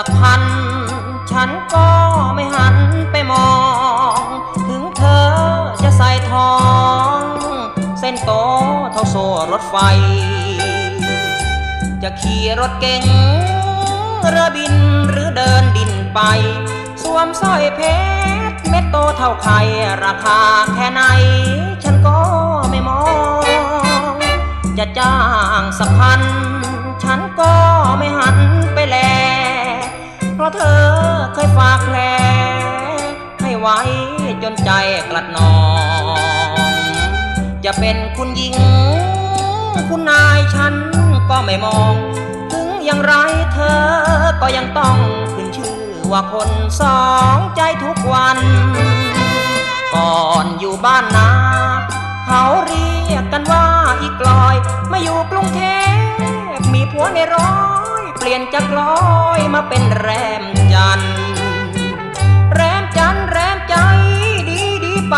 สักพัน ฉันก็ไม่หันไปมอง ถึงเธอจะใส่ทอง เส้นโตเท่าโซ่รถไฟ จะขี่รถเก๋งเรือบินหรือเดินดินไป สวมสร้อยเพชรเม็ดโตเท่าไข่ราคาแค่ไหน ฉันก็ไม่มอง จะจ้างสักพัน ฉันก็ไม่หันไปแล เพราะเธอเคยฝากแผลให้ไว้จนใจกลัดนอง จะเป็นคุณหญิง คุณนายฉันก็ไม่มอง ถึงอย่างไรเธอก็ยังต้องขึ้นชื่อว่าคนสองใจทุกวัน ก่อนอยู่บ้านนาเขาเรียกกันว่าอีกลอย มาอยู่กรุงเทพมีผัวในร้อย เปลี่ยนจากลอยมาเป็นแรมจันแรมจันแรมใจดีดีไป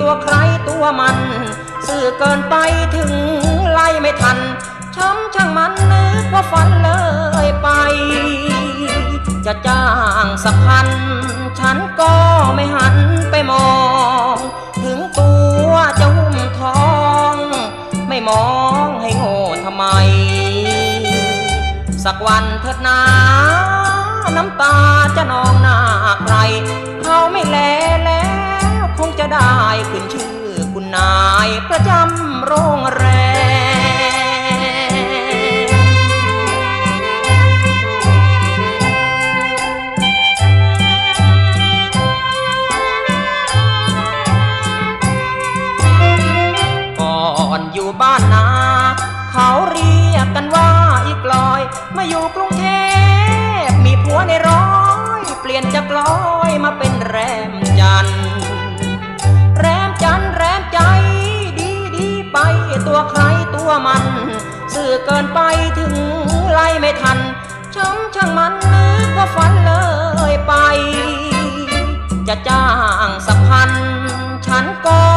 ตัวใครตัวมันสื่อเกินไปถึงไล่ไม่ทัน ช้ำช่างมันนึกว่าฝันเลยไป จะจ้างสักพัน ฉันก็ไม่หันไปมอง ถึงตัวจะหุ้มทอง ไม่มอง สักวันเถิดนาน้ำตาจะนองหน้าใคร เขาไม่แลแล้ว คงจะได้ขึ้นชื่อคุณนายประจำโรงร มาอยู่กรุงเทพมีผัวในร้อยเปลี่ยนจากลอยมาเป็นแรมจันแรมจันแรมใจ ดีดีไปตัวใครตัวมันสื่อเกินไปถึงไล่ไม่ทันช้ำช่างมันนึกว่าฝันเลยไป จะจ้างสักพันฉันก็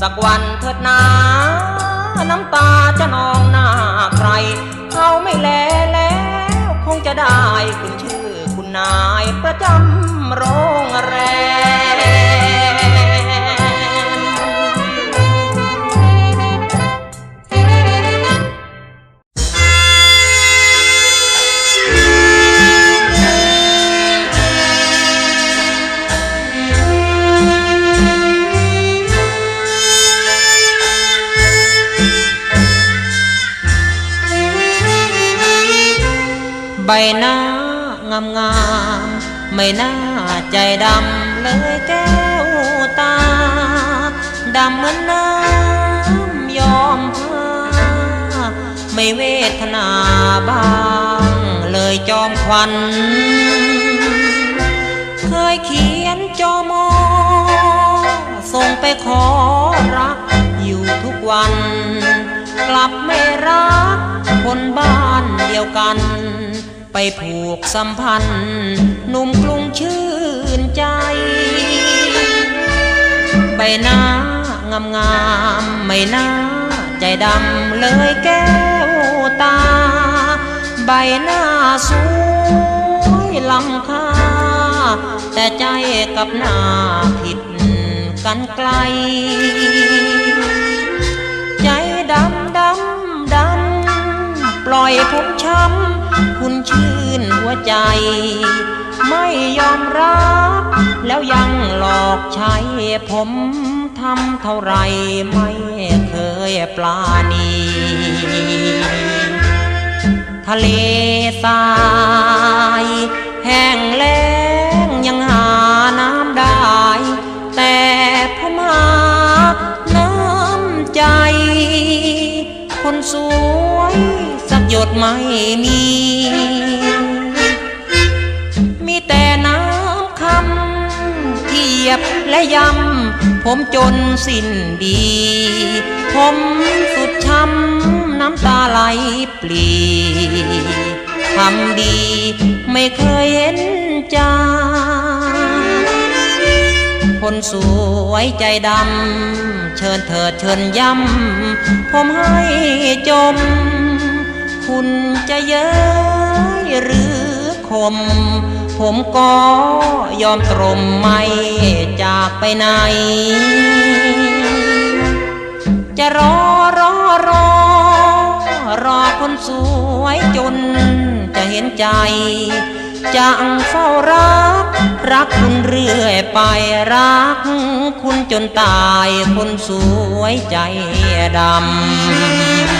สักวันเถิดนา น้ำตาจะนองหน้าใคร เขาไม่แลแล้ว คงจะได้คุณชื่อคุณนายประจำโรงแรม ใบหน้างามงามไม่น่าใจดำเลยแก้วตา ดำเหมือนน้ำยอมผ้าไม่เวทนาบ้างเลยจอมควัน เคยเขียนจอมอส่งไปขอรักอยู่ทุกวัน กลับไม่รักคนบ้านเดียวกัน ไปผูกสัมพันธ์หนุ่มกรุงชื่นใจ ใบหน้างามงามไม่น่าใจดำเลยแก้วตา ใบหน้าสวยล้ำค่า แต่ใจกับหน้าผิดกันไกล ใจดำดำดำปล่อยผมช้ำ คุณชื่นหัวใจ ไม่ยอมรับ แล้วยังหลอกใช้ผมทำเท่าไรไม่เคยปลาณี ทะเลสา ไม่มี มีแต่น้ำคำเทียบและยำผมจนสิ้นดี ผมสุดช้ำน้ำตาไหลปลีทำดีไม่เคยเห็นใจคนสวยใจดำ เชิญเถิดเชิญย้ำ ผมให้จม คุณจะเย้ยหรือคม ผมก็ยอมตรมไม่จากไปไหน จะรอรอรอ รอคนสวยจนจะเห็นใจจะเฝ้ารัก รักคุณเรื่อยไปรัก คุณจนตายคนสวยใจดำ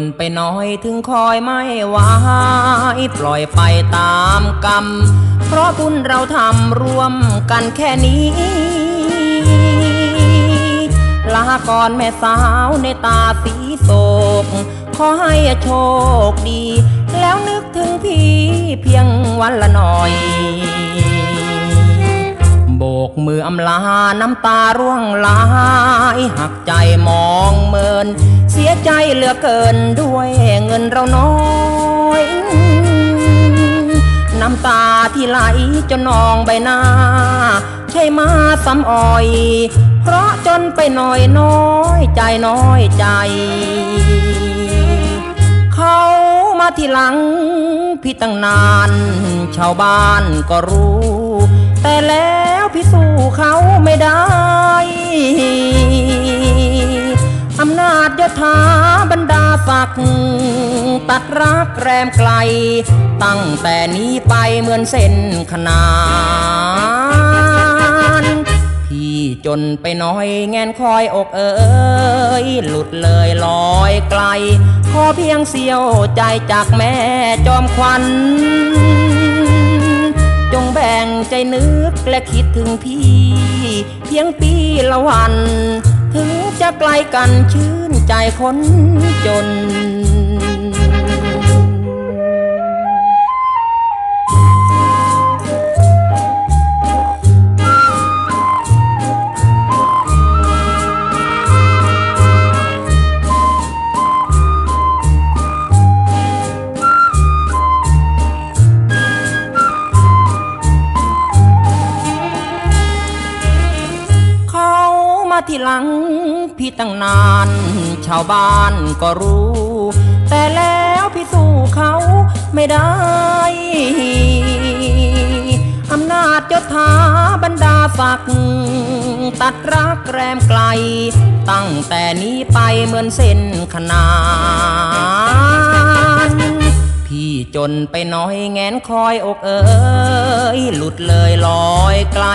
นไปน้อยถึงคอยไม่ไหวปล่อยไปตามกรรม เพราะบุญเราทำร่วมกันแค่นี้ ลาก่อนแม่สาวในตาสีโศก ขอให้โชคดี แล้วนึกถึงพี่เพียงวันละหน่อยโบกมืออำลา น้ำตาร่วงไหลายหักใจมองเมิน เสียใจเหลือเกินด้วยเงินเราน้อย น้ำตาที่ไหลจนนองใบหน้า ใช่มาซ้ำอ่อย เพราะจนไปหน่อยน้อยใจน้อยใจ เขามาที่หลังพี่ตั้งนาน ชาวบ้านก็รู้ แต่แล้วพี่สู้เขาไม่ได้ อำนาจยศถาบรรดาศักดิ์ตัดรักแรมไกล ตั้งแต่นี้ไปเหมือนเส้นขนานพี่จนไปน้อยแงนคอยอกเอ๋ยหลุดเลยลอยไกล ขอเพียงเสียวใจจากแม่จอมควัน จงแบ่งใจนึกและคิดถึงพี่ เพียงปีละวัน ถึงจะไกลกันชื่นใจคนจน ตั้งนาน ชาวบ้านก็รู้ แต่แล้วพี่สู้เขาไม่ได้ อำนาจยศถาบรรดาศักดิ์ตัดรักแรมไกล ตั้งแต่นี้ไปเหมือนเส้นขนาน จนไปน้อยแงนคอยอกเอ๋ยหลุดเลยลอยไกล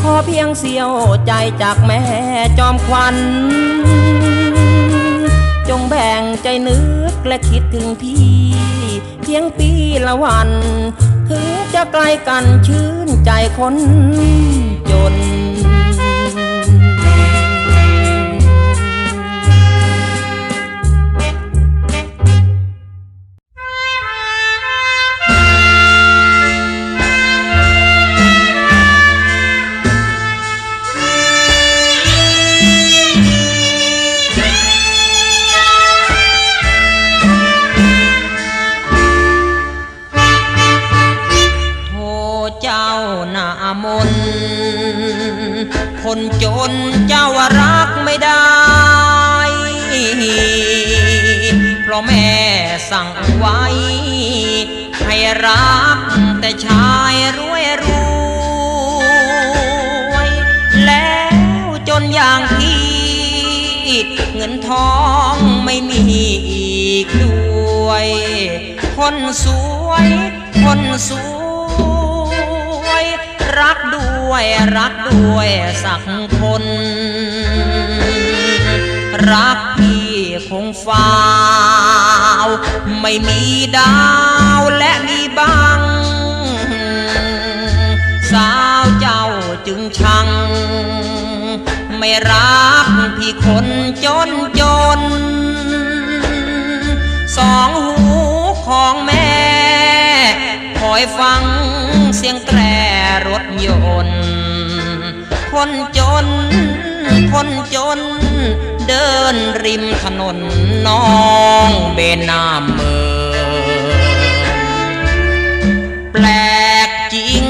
ขอเพียงเสียวใจจากแม่จอมควัน จงแบ่งใจนึกและคิดถึงพี่ เพียงปีละวัน ถึงจะไกลกันชื่นใจคนจน คนจนเจ้ารักไม่ได้ เพราะแม่สั่งไว้ ให้รักแต่ชายรวยรวย แล้วจนอย่างพี่ เงินทองไม่มีอีกด้วย คนสวย คนสวย รักด้วยรักด้วยสักคน รักพี่คงฟ้าว ไม่มีดาวและมีบัง สาวเจ้าจึงชัง ไม่รักพี่คนจนจน สองหูของแม่คอยฟัง เสียงแตรรถยนต์ คนจน คนจน เดินริมถนนน้องเบนหน้าเมืองแปลกจริง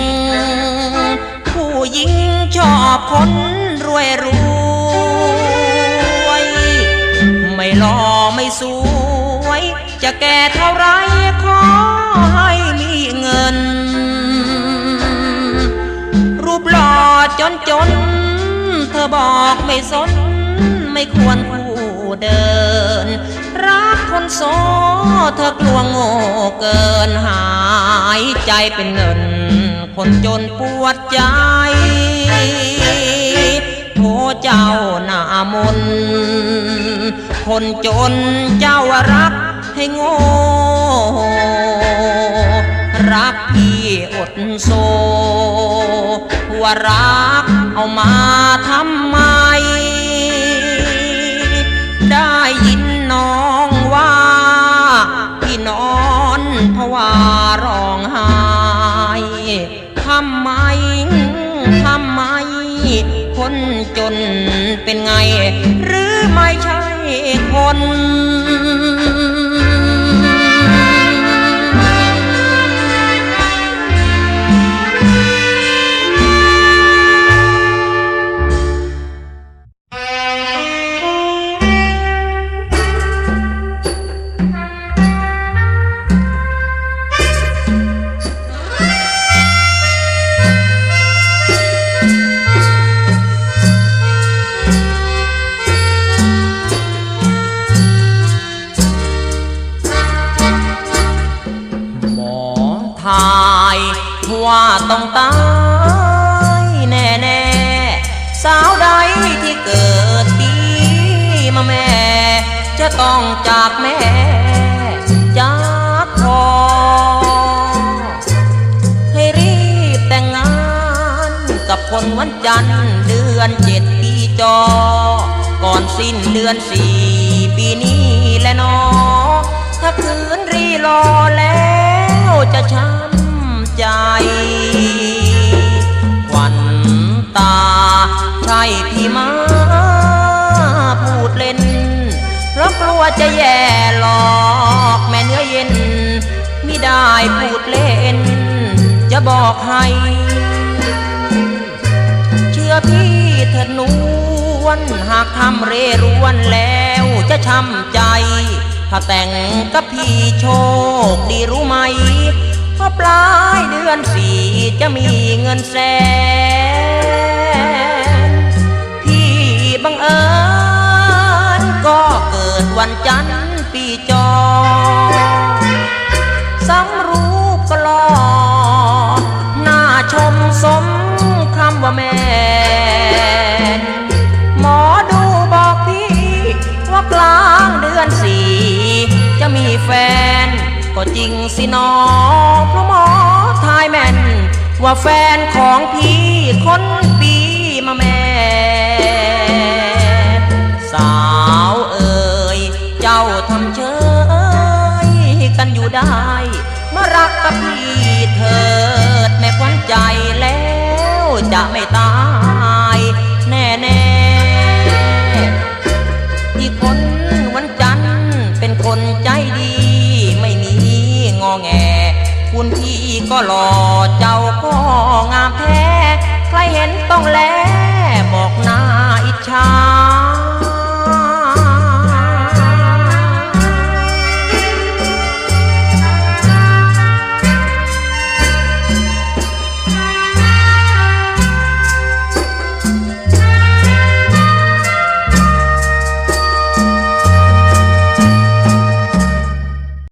ผู้หญิงชอบคนรวยรวย ไม่หล่อไม่สวย จะแก่เท่าไรขอ จนจน เธอบอกไม่สน ไม่ควรผู้เดิน รักคนโสเธอกลัวโง่เกินหายใจเป็นเงิน คนจนปวดใจโทเจ้าหน้ามน คนจนเจ้ารักให้โง่ รักพี่อดโซ ว่ารักเอามาทำไม ได้ยินน้องว่า พี่นอนเพราวาร้องไห้ทำไมทำไม คนจนเป็นไง หรือไม่ใช่คน จะต้องจากแม่จากพ่อให้รีบแต่งงานกับคนวันจันทร์เดือนเจ็ดปีจอ ก่อนสิ้นเดือนสี่ปีนี้และนอ ถ้าคืนรีรอแล้วจะช้ำใจควันตาใช่พี่มา จะแย่หลอกแม่เนื้อเย็นไม่ได้พูดเล่น จะบอกให้ เชื่อพี่เถิดนวลหากทำเรรวนแล้วจะช้ำใจ ถ้าแต่งกับพี่โชคดีรู้ไหมพราปลายเดือนสี่จะมีเงินแสน วันจันทร์ปีจอสังรูปก็หล่อหน้าชมสมคำว่าแม่นหมอดูบอกพี่ ว่ากลางเดือนสี่จะมีแฟน ก็จริงสินอเพราะหมอทายแม่น ว่าแฟนของพี่คน ได้ มารักกับพี่เถิดแม่ควันใจแล้วจะไม่ตาย แน่แน่ที่คนวันจันทร์เป็นคนใจดี ไม่มีงอแง คุณพี่ก็หล่อเจ้าก็งามแท้ ใครเห็นต้องแลบอกหน้าอิจฉา